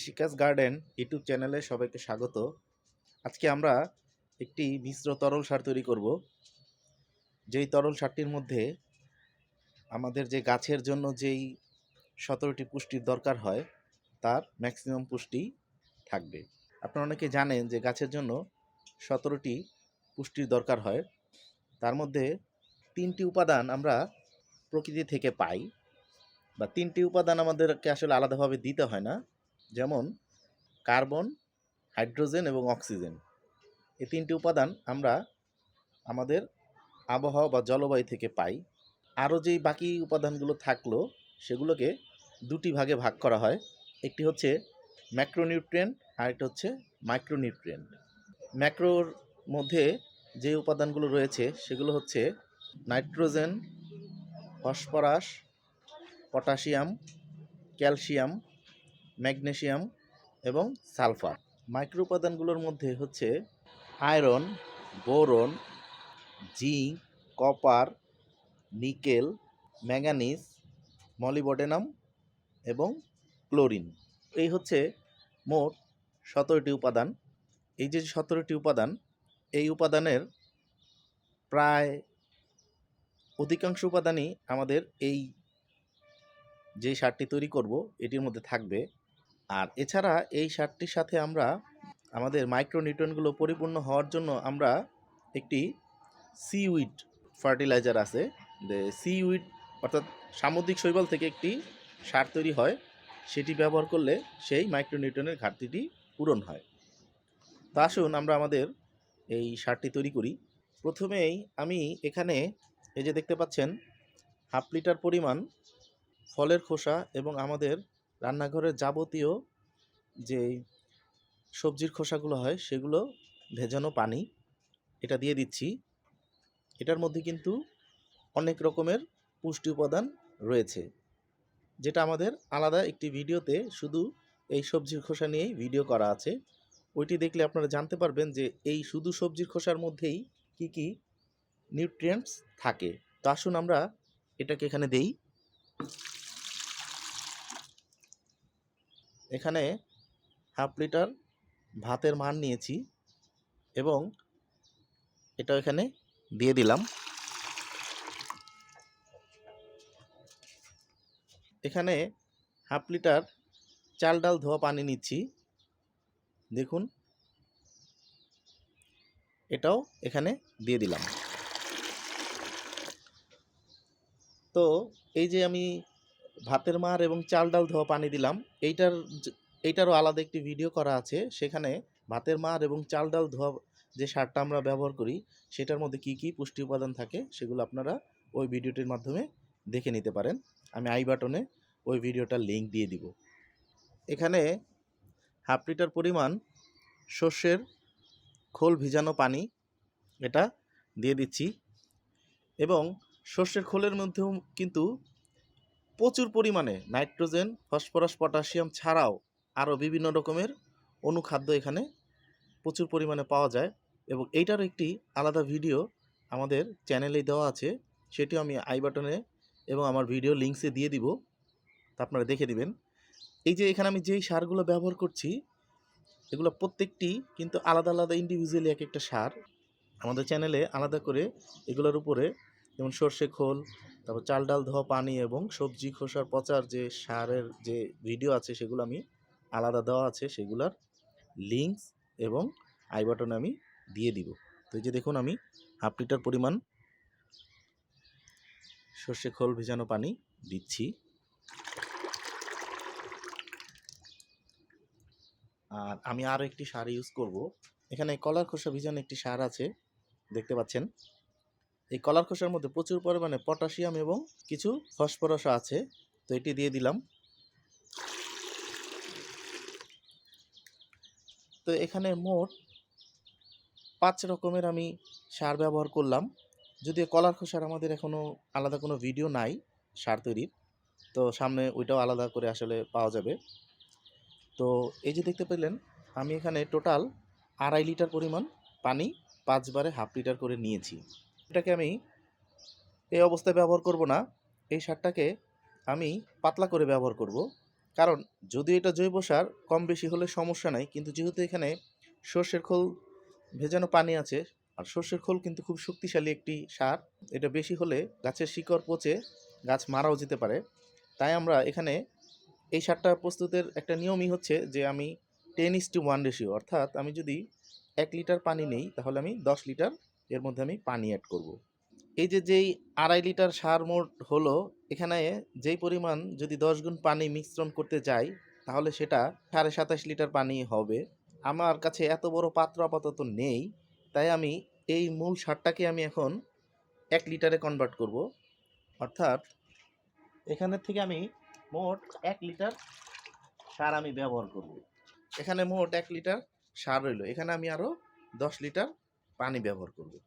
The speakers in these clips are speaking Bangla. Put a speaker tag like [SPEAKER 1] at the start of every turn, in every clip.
[SPEAKER 1] কৃষিকাজ গার্ডেন ইউটিউব চ্যানেলে সবাইকে স্বাগত। আজকে আমরা একটি মিশ্র তরল সার তৈরি করব। যেই তরল সারটির মধ্যে আমাদের যে গাছের জন্য যেই সতেরোটি পুষ্টির দরকার হয়, তার ম্যাক্সিমাম পুষ্টি থাকবে। আপনারা অনেকে জানেন যে গাছের জন্য সতেরোটি পুষ্টির দরকার হয়। তার মধ্যে তিনটি উপাদান আমরা প্রকৃতি থেকে পাই, বা তিনটি উপাদান আমাদেরকে আসলে আলাদাভাবে দিতে হয় না। যেমন কার্বন, হাইড্রোজেন এবং অক্সিজেন। এই তিনটি উপাদান আমরা আমাদের আবহাওয়া বা জলবায়ু থেকে পাই। আরও যেই বাকি উপাদানগুলো থাকল, সেগুলোকে দুটি ভাগে ভাগ করা হয়। একটি হচ্ছে ম্যাক্রোনিউট্রিয়েন্ট আর একটা হচ্ছে মাইক্রোনিউট্রিয়েন্ট। ম্যাক্রোর মধ্যে যে উপাদানগুলো রয়েছে, সেগুলো হচ্ছে nitrogen, phosphorus, potassium, calcium magnesium এবং সালফার। মাইক্রো উপাদানগুলোর মধ্যে হচ্ছে iron, boron, zinc, copper, nickel manganese molybdenum এবং ক্লোরিন। এই হচ্ছে মোট সতেরোটি উপাদান। এই যে সতেরোটি উপাদান, এই উপাদানের প্রায় অধিকাংশ উপাদানই আমাদের এই যে সারটি তৈরি করব, এটির মধ্যে থাকবে আর এছাড়া এই সারটির সাথে আমরা আমাদের মাইক্রোনিউট্রনগুলো পরিপূর্ণ হওয়ার জন্য আমরা একটি সিউইড ফার্টিলাইজার আছে। যে সিউইড অর্থাৎ সামুদ্রিক শৈবাল থেকে একটি সার তৈরি হয়, সেটি ব্যবহার করলে সেই মাইক্রোনিউট্রনের ঘাটতিটি পূরণ হয়। তা আসুন আমরা আমাদের এই সারটি তৈরি করি। প্রথমেই আমি এখানে এই যে দেখতে পাচ্ছেন, হাফ লিটার পরিমাণ ফলের খোসা এবং আমাদের রান্নাঘরের যাবতীয় যে সবজির খোসাগুলো হয়, সেগুলো ভেজানো পানি, এটা দিয়ে দিচ্ছি। এটার মধ্যে কিন্তু অনেক রকমের পুষ্টি উপাদান রয়েছে। যেটা আমাদের আলাদা একটি ভিডিওতে শুধু এই সবজির খোসা নিয়েই ভিডিও করা আছে। ওইটি দেখলে আপনারা জানতে পারবেন যে এই শুধু সবজির খোসার মধ্যেই কি কি নিউট্রিয়েন্টস থাকে। তো আসুন আমরা এটাকে এখানে দেই। এখানে হাফ লিটার ভাতের মান নিয়েছি এবং এটা এখানে দিয়ে দিলাম। এখানে হাফ লিটার চাল ডাল ধোয়া পানি নিচ্ছি। দেখুন। এটাও এখানে দিয়ে দিলাম। তো এই যে আমি ভাতের মার এবং চাল ডাল ধোয়া পানি দিলাম। এইটার এইটারও আলাদা একটি ভিডিও করা আছে। সেখানে ভাতের মার এবং চাল ডাল ধোয়া যে সারটা আমরা ব্যবহার করি, সেটার মধ্যে কি কি পুষ্টি উপাদান থাকে সেগুলো আপনারা ওই ভিডিওটির মাধ্যমে দেখে নিতে পারেন। আমি আই বাটনে ওই ভিডিওটার লিঙ্ক দিয়ে দিব। এখানে হাফ লিটার পরিমাণ সর্ষের খোল ভিজানো পানি এটা দিয়ে দিচ্ছি। এবং সর্ষের খোলের মধ্যেও কিন্তু প্রচুর পরিমাণে নাইট্রোজেন, ফসফরাস, পটাশিয়াম ছাড়াও আরও বিভিন্ন রকমের অনুখাদ্য এখানে প্রচুর পরিমাণে পাওয়া যায় এবং এইটার একটি আলাদা ভিডিও আমাদের চ্যানেলেই দেওয়া আছে। সেটিও আমি আই বাটনে এবং আমার ভিডিও লিঙ্কসে দিয়ে দিব। তা আপনারা দেখে দিবেন। এই যে এখানে আমি যেই সারগুলো ব্যবহার করছি, এগুলো প্রত্যেকটি কিন্তু আলাদা আলাদা ইন্ডিভিজুয়ালি এক একটা সার। আমাদের চ্যানেলে আলাদা করে এগুলোর উপরে যেমন সর্ষে খোল, তারপর চাল ডাল, ধোয়া পানি এবং সবজি খোসার পচার যে সারের যে ভিডিও আছে সেগুলো আমি আলাদা দেওয়া আছে, সেগুলার লিঙ্কস এবং আই বাটনে আমি দিয়ে দিব। তো এই যে দেখুন আমি হাফ লিটার পরিমাণ সর্ষে খোল ভিজানো পানি দিচ্ছি। আর আমি আরও একটি সার ইউজ করব। এখানে কলার খোসা ভিজানো একটি সার আছে, দেখতে পাচ্ছেন? এই কলার খোসার মধ্যে প্রচুর পরিমাণে পটাশিয়াম এবং কিছু ফসফরাস আছে, তো এটি দিয়ে দিলাম। তো এখানে মোট পাঁচ রকমের আমি সার ব্যবহার করলাম। যদিও কলার খোসার আমাদের এখনও আলাদা কোনো ভিডিও নাই সার তৈরির, তো সামনে ওইটাও আলাদা করে আসলে পাওয়া যাবে। তো এই যে দেখতে পেলেন, আমি এখানে টোটাল আড়াই লিটার পরিমাণ পানি পাঁচবারে হাফ লিটার করে নিয়েছি। এটাকে আমি এই অবস্থায় ব্যবহার করব না। এই সারটাকে আমি পাতলা করে ব্যবহার করব। কারণ যদি এটা জৈব সার, কম বেশি হলে সমস্যা নাই। কিন্তু যেহেতু এখানে সর্ষের খোল ভেজানো পানি আছে, আর সর্ষের খোল কিন্তু খুব শক্তিশালী একটি সার। এটা বেশি হলে গাছের শিকড় পচে গাছ মারাও যেতে পারে। তাই আমরা এখানে এই সারটা প্রস্তুতের একটা নিয়মই হচ্ছে যে আমি ten is to one ratio, অর্থাৎ আমি যদি এক লিটার পানি নেই, তাহলে আমি দশ লিটার এর মধ্যে আমি পানি অ্যাড করব। এই যে যেই আড়াই লিটার সার মোট হলো, এখানে যেই পরিমাণ যদি দশ গুণ পানি মিশ্রণ করতে যাই, তাহলে সেটা সাড়ে সাতাশ লিটার পানি হবে। আমার কাছে এত বড় পাত্র আপাতত নেই, তাই আমি এই মূল সারটাকে আমি এখন এক লিটারে কনভার্ট করব। অর্থাৎ এখানের থেকে আমি মোট এক লিটার সার আমি ব্যবহার করব। এখানে মোট এক লিটার সার রইল। এখানে আমি আরও দশ লিটার পানি ব্যবহার করব।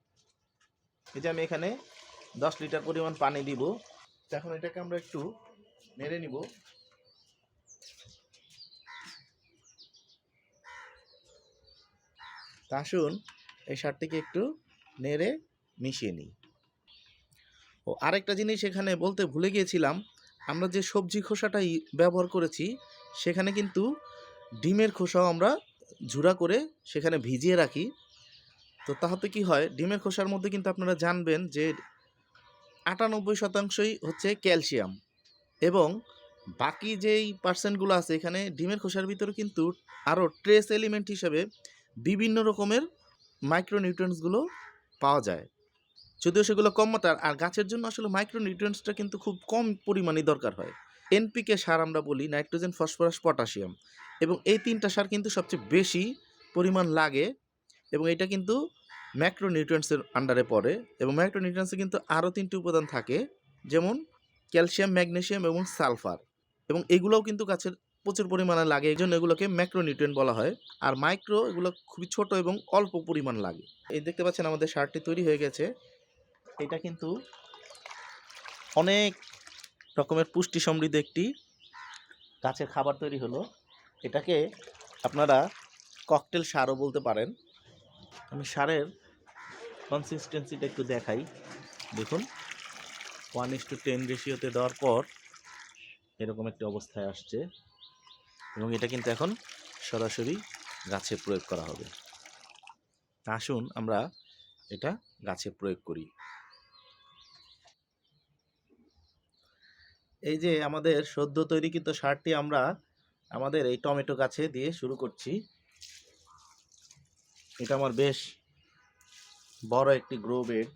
[SPEAKER 1] এই যে আমি এখানে দশ লিটার পরিমাণ পানি দিব। এখন এটাকে আমরা একটু নেড়ে নিব। আসুন, এই সারটিকে একটু নেড়ে মিশিয়ে নিই। ও, আরেকটা জিনিস এখানে বলতে ভুলে গিয়েছিলাম, আমরা যে সবজি খোসাটা ই- ব্যবহার করেছি, সেখানে কিন্তু ডিমের খোসাও আমরা ঝুরা করে সেখানে ভিজিয়ে রাখি। তো তাহলে কি হয়? ডিমের খোসার মধ্যে কিন্তু আপনারা জানবেন যে আটানব্বই শতাংশই হচ্ছে ক্যালসিয়াম এবং বাকি যেই পার্সেন্টগুলো আছে এখানে ডিমের খোসার ভিতরে কিন্তু আরও ট্রেস এলিমেন্ট হিসেবে বিভিন্ন রকমের মাইক্রোনিউট্রিয়েন্টসগুলো পাওয়া যায়। যদিও সেগুলো কম মাত্রার, আর গাছের জন্য আসলে মাইক্রোনিউট্রিয়েন্টসটা কিন্তু খুব কম পরিমাণে দরকার হয়। এনপিকে সার আমরা বলি নাইট্রোজেন ফসফরাস পটাশিয়াম এবং এই তিনটা সার কিন্তু সবচেয়ে বেশি পরিমাণ লাগে এবং এটা কিন্তু ম্যাক্রোনিউট্রিয়েন্টসের আন্ডারে পড়ে এবং ম্যাক্রোনিউট্রিয়েন্টসে কিন্তু আরও তিনটি উপাদান থাকে, যেমন ক্যালসিয়াম ম্যাগনেসিয়াম এবং সালফার এবং এগুলোও কিন্তু গাছের প্রচুর পরিমাণে লাগে, এই জন্য এগুলোকে ম্যাক্রোনিউট্রিয়েন্ট বলা হয়। আর মাইক্রো এগুলো খুবই ছোট এবং অল্প পরিমাণ লাগে। এই দেখতে পাচ্ছেন আমাদের সারটি তৈরি হয়ে গেছে। এটা কিন্তু অনেক রকমের পুষ্টি সমৃদ্ধ একটি গাছের খাবার তৈরি হলো। এটাকে আপনারা ককটেল সারও বলতে পারেন। আমি সারের কনসিস্টেন্সিটা একটু দেখাই। দেখুন ওয়ান ইস টু টেন রেশিওতে দেওয়ার পর এরকম একটি অবস্থায় আসছে এবং এটা কিন্তু এখন সরাসরি গাছে প্রয়োগ করা হবে। আসুন আমরা এটা গাছে প্রয়োগ করি। এই যে আমাদের সদ্য তৈরিকৃত সারটি আমরা আমাদের এই টমেটো গাছে দিয়ে শুরু করছি। এটা আমার বেশ বড় একটি গ্রো বেড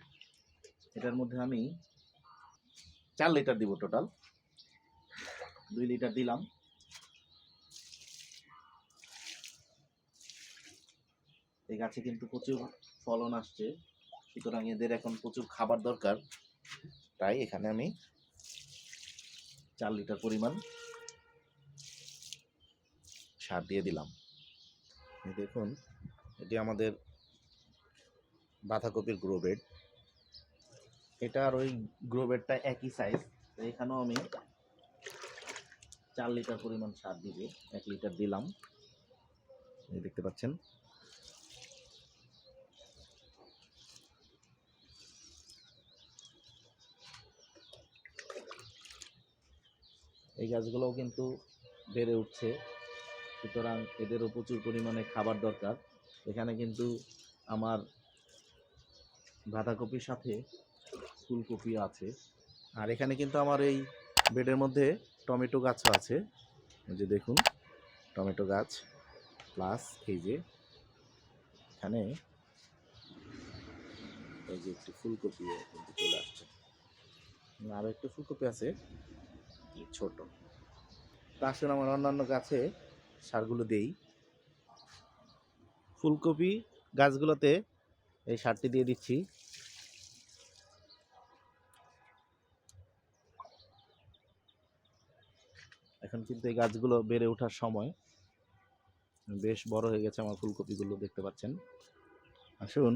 [SPEAKER 1] এটার মধ্যে আমি চার লিটার দিব টোটাল দুই লিটার দিলাম। এই গাছে কিন্তু প্রচুর ফলন আসছে। সুতরাং এদের এখন প্রচুর খাবার দরকার। তাই এখানে আমি চার লিটার পরিমাণ সার দিয়ে দিলাম। দেখুন এটি আমাদের বাঁধাকপির গ্রো বেড। এটা আর ওই গ্রো বেডটা একই সাইজ তো এখানেও আমি চার লিটার পরিমাণ সার দিব, এক লিটার দিলাম। এই দেখতে পাচ্ছেন। এই গাছগুলোও কিন্তু বেড়ে উঠছে, সুতরাং এদেরও প্রচুর পরিমাণে খাবার দরকার। এখানে কিন্তু আমার বাঁধাকপির সাথে ফুলকপি আছে। আর এখানে কিন্তু আমার এই বেডের মধ্যে টমেটো গাছও আছে। যে দেখুন, টমেটো গাছ প্লাস এই যে এখানে এই যে একটি ফুলকপি কিন্তু চলে আসছে। আরও একটু ফুলকপি আছে ছোট। তা আসলে আমার অন্যান্য গাছে সারগুলো দেই। ফুলকপি গাছগুলোতে এই সারটি দিয়ে দিচ্ছি। এখন কিন্তু এই গাছগুলো বেড়ে ওঠার সময় বেশ বড় হয়ে গেছে আমার ফুলকপিগুলো, দেখতে পাচ্ছেন। আসুন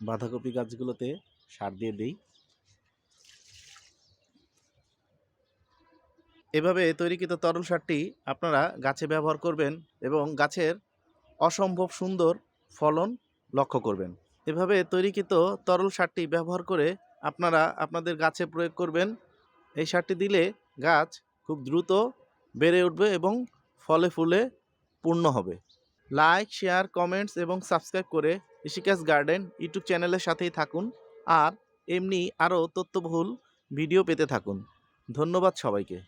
[SPEAKER 1] বাঁধাকপি গাছগুলোতে সার দিয়ে দিই। এভাবে তৈরিকৃত তরল সারটি আপনারা গাছে ব্যবহার করবেন এবং গাছের অসম্ভব সুন্দর ফলন লক্ষ্য করবেন। এভাবে তৈরিকৃত তরল সারটি ব্যবহার করে আপনারা আপনাদের গাছে প্রয়োগ করবেন। এই সারটি দিলে গাছ খুব দ্রুত বেড়ে উঠবে এবং ফলে ফুলে পূর্ণ হবে। লাইক, শেয়ার, কমেন্টস এবং সাবস্ক্রাইব করে ঋষিকাস গার্ডেন ইউটিউব চ্যানেলের সাথেই থাকুন আর এমনি আরও তথ্যবহুল ভিডিও পেতে থাকুন। ধন্যবাদ সবাইকে।